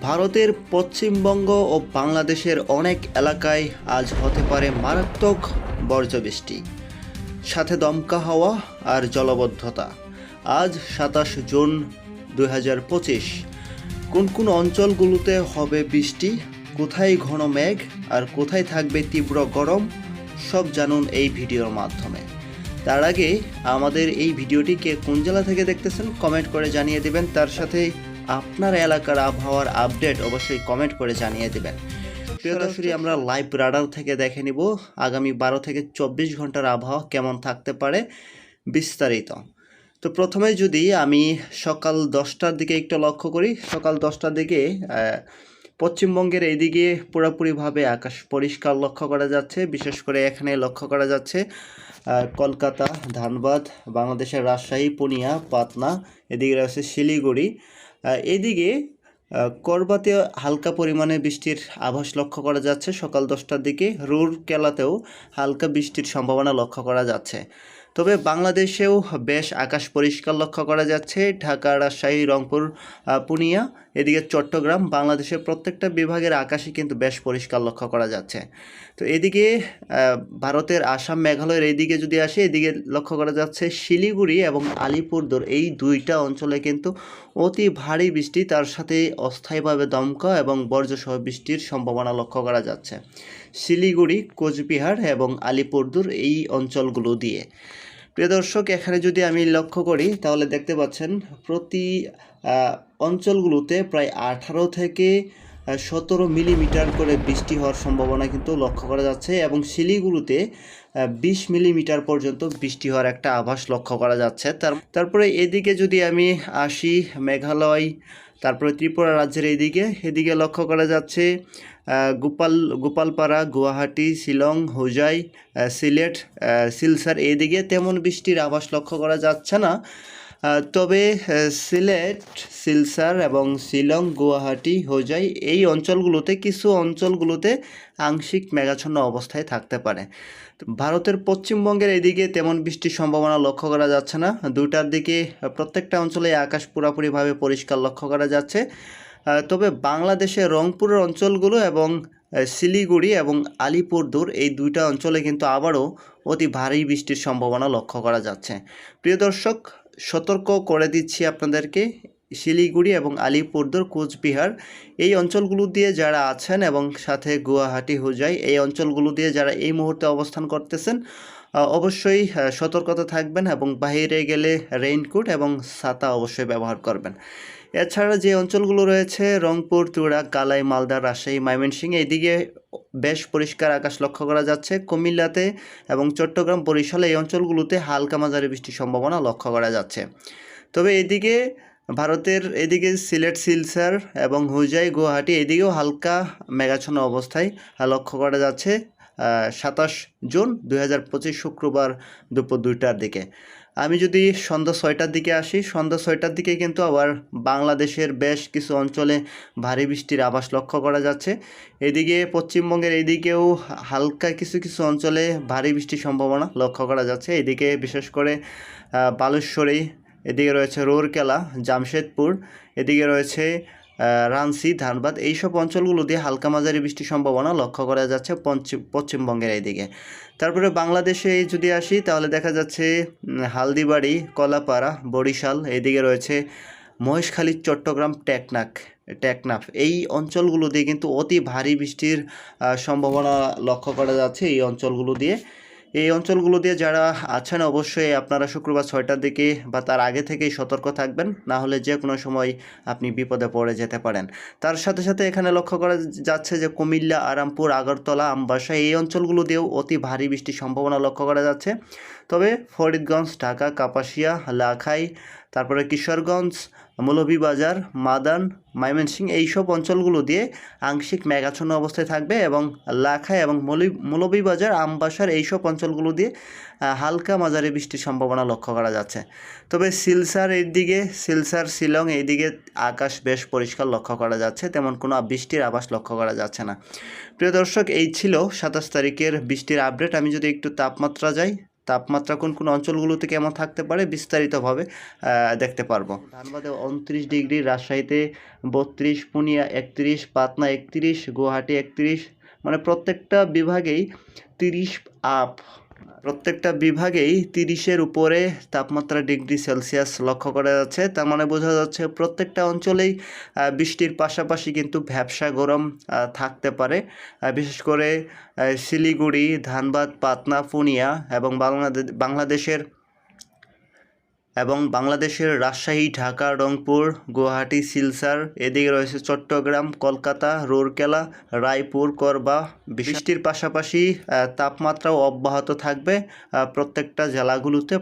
ভারতের পশ্চিমবঙ্গ ও বাংলাদেশের অনেক এলাকায় আজ হতে পারে মারাত্মক বর্জ্যবৃষ্টি। সাথে দমকা হাওয়া আর জলবদ্ধতা। আজ সাতাশ জুন দুই হাজার পঁচিশ। কোন কোন অঞ্চলগুলোতে হবে বৃষ্টি? কোথায় ঘন মেঘ? আর কোথায় থাকবে তীব্র গরম? সব জানুন এই ভিডিওর মাধ্যমে। তার আগে আমাদের এই ভিডিওটিকে কোন জেলা থেকে দেখতেছেন কমেন্ট করে জানিয়ে দেবেন। তার সাথে আপনার এলাকার আবহাওয়ার আপডেট অবশ্যই কমেন্ট করে জানিয়ে দেবেন। সরাসরি আমরা লাইভ রাডার থেকে দেখে নিব আগামী বারো থেকে চব্বিশ ঘণ্টার আবহাওয়া কেমন থাকতে পারে বিস্তারিত। তো প্রথমে যদি আমি সকাল দশটার দিকে একটু লক্ষ্য করি সকাল দশটার দিকে পশ্চিমবঙ্গের এইদিকে পুরোপুরিভাবে আকাশ পরিষ্কার লক্ষ্য করা যাচ্ছে বিশেষ করে এখানে লক্ষ্য করা যাচ্ছে কলকাতা ধানবাদ বাংলাদেশের রাজশাহী পুনিয়া পাটনা এদিকে রয়েছে শিলিগুড়ি। এদিকে করবাতে হালকা পরিমাণে বৃষ্টির আভাস লক্ষ্য করা যাচ্ছে। সকাল দশটার দিকে রোর কেলাতেও হালকা বৃষ্টির সম্ভাবনা লক্ষ্য করা যাচ্ছে। তবে বাংলাদেশেও বেশ আকাশ পরিষ্কার লক্ষ্য করা যাচ্ছে। ঢাকা, রাজশাহী, রংপুর পুনিয়া, এদিকে চট্টগ্রাম, বাংলাদেশের প্রত্যেকটা বিভাগের আকাশই কিন্তু বেশ পরিষ্কার লক্ষ্য করা যাচ্ছে। তো এদিকে ভারতের আসাম, মেঘালয়ের এইদিকে যদি আসে, এদিকে লক্ষ্য করা যাচ্ছে শিলিগুড়ি এবং আলিপুরদুয়ার। এই দুইটা অঞ্চলে কিন্তু অতি ভারী বৃষ্টি, তার সাথে অস্থায়ীভাবে দমকা এবং বর্জ্যসহ বৃষ্টির সম্ভাবনা লক্ষ্য করা যাচ্ছে। শিলিগুড়ি, কোচবিহার এবং আলিপুরদুর এই অঞ্চলগুলো দিয়ে। প্রিয় দর্শক, এখানে যদি আমি লক্ষ্য করি, তাহলে দেখতে পাচ্ছেন প্রতি অঞ্চলগুলোতে প্রায় আঠারো থেকে সতেরো মিলিমিটার করে বৃষ্টি হওয়ার সম্ভাবনা কিন্তু লক্ষ্য করা যাচ্ছে এবং শিলিগুড়িতে বিশ মিলিমিটার পর্যন্ত বৃষ্টি হওয়ার একটা আভাস লক্ষ্য করা যাচ্ছে। তার, তারপরে এদিকে যদি আমি আসি, মেঘালয়, তারপরে ত্রিপুরা রাজ্যের এদিকে এদিকে লক্ষ্য করা যাচ্ছে গোপাল, গোপালপাড়া, গুয়াহাটি, শিলং, হোজাই সিলেট সিলসার এইদিকে তেমন বৃষ্টির আভাস লক্ষ্য করা যাচ্ছে না। তবে সিলেট সিলসার এবং শিলং, গুয়াহাটি, হোজাই এই অঞ্চলগুলোতে কিছু অঞ্চলগুলোতে আংশিক মেঘাচ্ছন্ন অবস্থায় থাকতে পারে। ভারতের পশ্চিমবঙ্গের এদিকে তেমন বৃষ্টির সম্ভাবনা লক্ষ্য করা যাচ্ছে না। দুটার দিকে প্রত্যেকটা অঞ্চলে আকাশ পুরোপুরিভাবে পরিষ্কার লক্ষ্য করা যাচ্ছে। তবে বাংলাদেশের রংপুরের অঞ্চলগুলো এবং শিলিগুড়ি এবং আলিপুরদুর এই দুইটা অঞ্চলে কিন্তু আবারও অতি ভারী বৃষ্টির সম্ভাবনা লক্ষ্য করা যাচ্ছে। প্রিয় দর্শক, সতর্ক করে দিচ্ছি আপনাদেরকে, শিলিগুড়ি এবং আলিপুরদুর, কোচবিহার এই অঞ্চলগুলো দিয়ে যারা আছেন এবং সাথে গুয়াহাটি, হুজাই এই অঞ্চলগুলো দিয়ে যারা এই মুহূর্তে অবস্থান করতেছেন অবশ্যই সতর্কতা থাকবেন এবং বাইরে গেলে রেইনকোট এবং ছাতা অবশ্যই ব্যবহার করবেন। এছাড়া যে অঞ্চলগুলো রয়েছে, রংপুর তুরা কালাই, মালদা, রাজশাহী, ময়মনসিংহ এইদিকে বেশ পরিষ্কার আকাশ লক্ষ্য করা যাচ্ছে। কুমিল্লাতে এবং চট্টগ্রাম বরিশাল এই অঞ্চলগুলোতে হালকা মাঝারি বৃষ্টির সম্ভাবনা লক্ষ্য করা যাচ্ছে। তবে এদিকে ভারতের এদিকে সিলেট সিলসার এবং হুজাই গুয়াহাটি, এদিকেও হালকা মেঘাচ্ছন্ন অবস্থায় লক্ষ্য করা যাচ্ছে। সাতাশ জুন দুই হাজার পঁচিশ শুক্রবার দুপুর দুইটার দিকে। আমি যদি সন্ধ্যা ছয়টার দিকে আসি, সন্ধ্যা ছয়টার দিকে কিন্তু আবার বাংলাদেশের বেশ কিছু অঞ্চলে ভারী বৃষ্টির আভাস লক্ষ্য করা যাচ্ছে। এদিকে পশ্চিমবঙ্গের এইদিকেও হালকা কিছু কিছু অঞ্চলে ভারী বৃষ্টির সম্ভাবনা লক্ষ্য করা যাচ্ছে। এদিকে বিশেষ করে বালেশ্বরী, এদিকে রয়েছে রোরকেলা, জামশেদপুর, এদিকে রয়েছে রাঞ্চি ধানবাদ এইসব অঞ্চলগুলো দিয়ে হালকা মাঝারি বৃষ্টির সম্ভাবনা লক্ষ্য করা যাচ্ছে পশ্চিম পশ্চিমবঙ্গের এইদিকে। তারপরে বাংলাদেশে যদি আসি, তাহলে দেখা যাচ্ছে হালদিবাড়ি, কলাপাড়া, বরিশাল এদিকে রয়েছে মহেশখালী, চট্টগ্রাম টেকনাক টেকনাফ। এই অঞ্চলগুলো দিয়ে কিন্তু অতি ভারী বৃষ্টির সম্ভাবনা লক্ষ্য করা যাচ্ছে এই অঞ্চলগুলো দিয়ে। এই অঞ্চলগুলো দিয়ে যারা আছেন অবশ্যই আপনারা শুক্রবার ছয়টার দিকে বা তার আগে থেকেই সতর্ক থাকবেন, না হলে যে কোনো সময় আপনি বিপদে পড়ে যেতে পারেন। তার সাথে সাথে এখানে লক্ষ্য করা যাচ্ছে যে কুমিল্লা, আরামপুর, আগরতলা, আমবাসা এই অঞ্চলগুলো দিয়েও অতি ভারী বৃষ্টির সম্ভাবনা লক্ষ্য করা যাচ্ছে। তবে ফরিদগঞ্জ, ঢাকা, কাপাসিয়া, লাখাই, তারপরে কিশোরগঞ্জ, মৌলভীবাজার, মাদান, ময়মনসিংহ এইসব অঞ্চলগুলো দিয়ে আংশিক মেঘাচ্ছন্ন অবস্থায় থাকবে এবং লাখাই এবং মৌলি- মৌলভীবাজার, আমবাসার এইসব অঞ্চলগুলো দিয়ে হালকা মাঝারি বৃষ্টির সম্ভাবনা লক্ষ্য করা যাচ্ছে। তবে সিলসার এই দিকে সিলসার শিলং এইদিকে আকাশ বেশ পরিষ্কার লক্ষ্য করা যাচ্ছে, তেমন কোনো বৃষ্টির আভাস লক্ষ্য করা যাচ্ছে না। প্রিয় দর্শক, এই ছিল সাতাশ তারিখের বৃষ্টির আপডেট। আমি যদি একটু তাপমাত্রা যাই তাপমাত্রা কোন কোন অঞ্চলগুলোতে কেমন থাকতে পারে বিস্তারিতভাবে দেখতে পারব। ধানবাদে উনত্রিশ ডিগ্রি, রাজশাহীতে বত্রিশ, পুনিয়া একত্রিশ পাতনা একত্রিশ, গুয়াহাটি একত্রিশ মানে প্রত্যেকটা বিভাগেই তিরিশ আপ। প্রত্যেকটা বিভাগেই তিরিশের উপরে তাপমাত্রা ডিগ্রি সেলসিয়াস লক্ষ্য করা যাচ্ছে। তার মানে বোঝা যাচ্ছে প্রত্যেকটা অঞ্চলেই বৃষ্টির পাশাপাশি কিন্তু ভ্যাবসা গরম থাকতে পারে। বিশেষ করে শিলিগুড়ি, ধানবাদ পাতনা পুনিয়া এবং বাংলাদেশ বাংলাদেশের এবং বাংলাদেশের রাজশাহী, ঢাকা, রংপুর, গুয়াহাটি, সিলসার, এদিকে রয়েছে চট্টগ্রাম, কলকাতা, রোরকেলা, রায়পুর, করবা। বৃষ্টির পাশাপাশি তাপমাত্রাও অব্যাহত থাকবে প্রত্যেকটা জেলাগুলোতে।